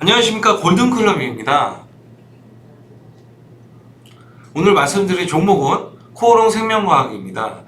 안녕하십니까 골든클럽입니다. 오늘 말씀드릴 종목은 코오롱 생명과학입니다.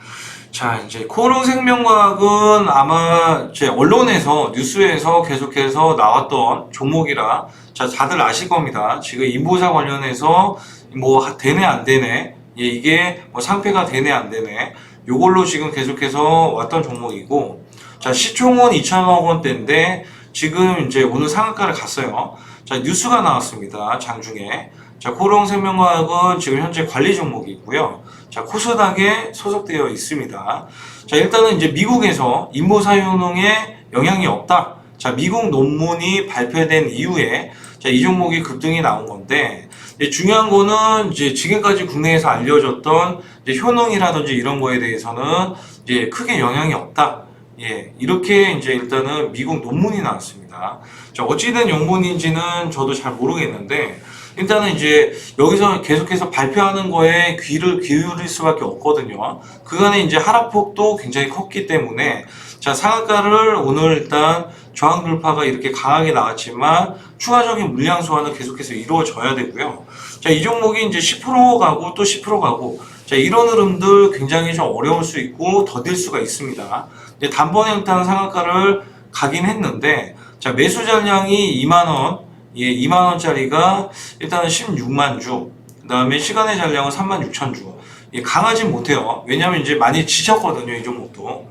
자, 이제 코오롱 생명과학은 아마 제 언론에서 뉴스에서 계속해서 나왔던 종목이라 자, 다들 아실 겁니다. 지금 인보사 관련해서 뭐 하- 되네 안 되네 예, 이게 뭐 상패가 되네 안 되네 요걸로 지금 계속해서 왔던 종목이고 자, 시총은 2천억 원대인데 지금 이제 오늘 상한가를 갔어요. 자, 뉴스가 나왔습니다. 장중에. 자, 코롱 생명과학은 지금 현재 관리 종목이고요. 자, 코스닥에 소속되어 있습니다. 자, 일단은 이제 미국에서 인보사 효능에 영향이 없다. 자, 미국 논문이 발표된 이후에 자, 이 종목이 급등이 나온 건데 중요한 거는 이제 지금까지 국내에서 알려졌던 이제 효능이라든지 이런 거에 대해서는 이제 크게 영향이 없다. 예, 이렇게 이제 일단은 미국 논문이 나왔습니다. 자, 어찌된 논문인지는 저도 잘 모르겠는데, 일단은 이제 여기서 계속해서 발표하는 거에 귀를 기울일 수밖에 없거든요. 그간에 이제 하락폭도 굉장히 컸기 때문에, 자, 상한가를 오늘 일단 저항 돌파가 이렇게 강하게 나왔지만, 추가적인 물량 소화는 계속해서 이루어져야 되고요. 자, 이 종목이 이제 10% 가고 또 10% 가고, 자, 이런 흐름들 굉장히 좀 어려울 수 있고 더딜 수가 있습니다. 이제 단번에 일단 상한가를 가긴 했는데, 자, 매수 잔량이 2만 원, 예, 2만원짜리가 일단은 16만 주, 그 다음에 시간의 잔량은 3만 6천 주. 예, 강하진 못해요. 왜냐면 이제 많이 지쳤거든요, 이 종목도.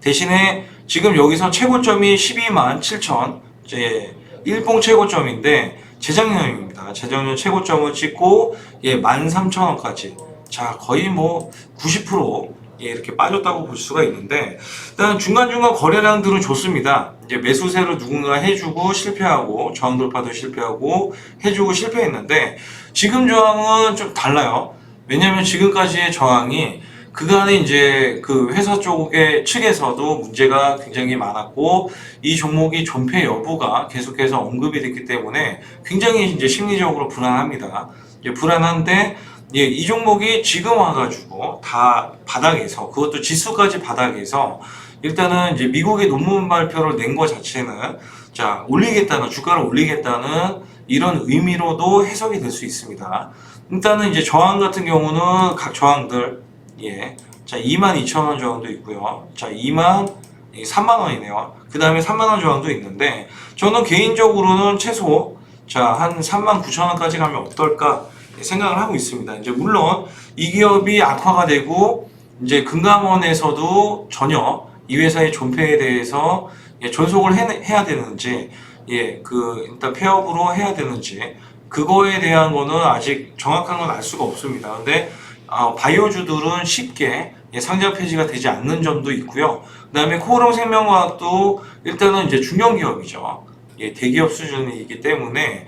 대신에 지금 여기서 최고점이 12만 7천, 이제 일봉 최고점인데, 재작년입니다. 재작년 최고점을 찍고, 예, 13,000원까지. 자, 거의 뭐, 90%, 예, 이렇게 빠졌다고 볼 수가 있는데, 일단 중간중간 거래량들은 좋습니다. 이제 매수세를 누군가 해주고 실패하고, 저항 돌파도 실패하고, 해주고 실패했는데, 지금 저항은 좀 달라요. 왜냐면 지금까지의 저항이 그간에 이제 그 회사 쪽의 측에서도 문제가 굉장히 많았고 이 종목이 존폐 여부가 계속해서 언급이 됐기 때문에 굉장히 이제 심리적으로 불안합니다. 불안한데 예, 이 종목이 지금 와가지고 다 바닥에서 그것도 지수까지 바닥에서 일단은 이제 미국의 논문 발표를 낸것 자체는 자 올리겠다는 주가를 올리겠다는 이런 의미로도 해석이 될 수 있습니다. 일단은 이제 저항 같은 경우는 각 저항들 예. 자, 22,000원 저항도 있고요. 자, 2만 3만 원이네요. 그 다음에 3만 원 저항도 있는데 저는 개인적으로는 최소 자, 한 3만 9천 원까지 가면 어떨까 생각을 하고 있습니다. 이제 물론 이 기업이 악화가 되고 이제 금감원에서도 전혀 이 회사의 존폐에 대해서 예, 존속을 해, 해야 되는지 예, 그 일단 폐업으로 해야 되는지 그거에 대한 거는 아직 정확한 건 알 수가 없습니다. 근데 어, 바이오주들은 쉽게 예, 상장 폐지가 되지 않는 점도 있고요. 그다음에 코오롱 생명과학도 일단은 이제 중견 기업이죠. 예, 대기업 수준이기 때문에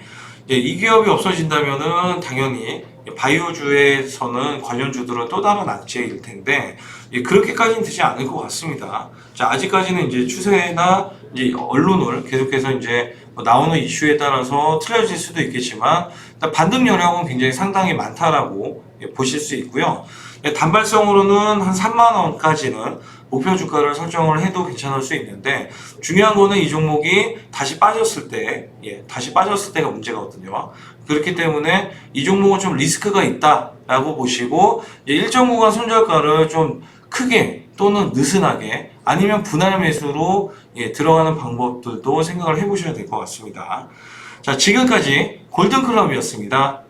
예, 이 기업이 없어진다면은 당연히 바이오주에서는 관련주들은 또 다른 악재일 텐데 예, 그렇게까지는 되지 않을 것 같습니다. 자, 아직까지는 이제 추세나 이제 언론을 계속해서 이제 뭐 나오는 이슈에 따라서 틀려질 수도 있겠지만 반등 여력은 굉장히 상당히 많다라고 예, 보실 수 있고요. 예, 단발성으로는 한 3만 원까지는 목표 주가를 설정을 해도 괜찮을 수 있는데 중요한 거는 이 종목이 다시 빠졌을 때, 예, 다시 빠졌을 때가 문제거든요. 그렇기 때문에 이 종목은 좀 리스크가 있다라고 보시고 이제 일정 구간 손절가를 좀 크게 또는 느슨하게 아니면 분할 매수로 예, 들어가는 방법들도 생각을 해보셔야 될 것 같습니다. 자, 지금까지 골든클럽이었습니다.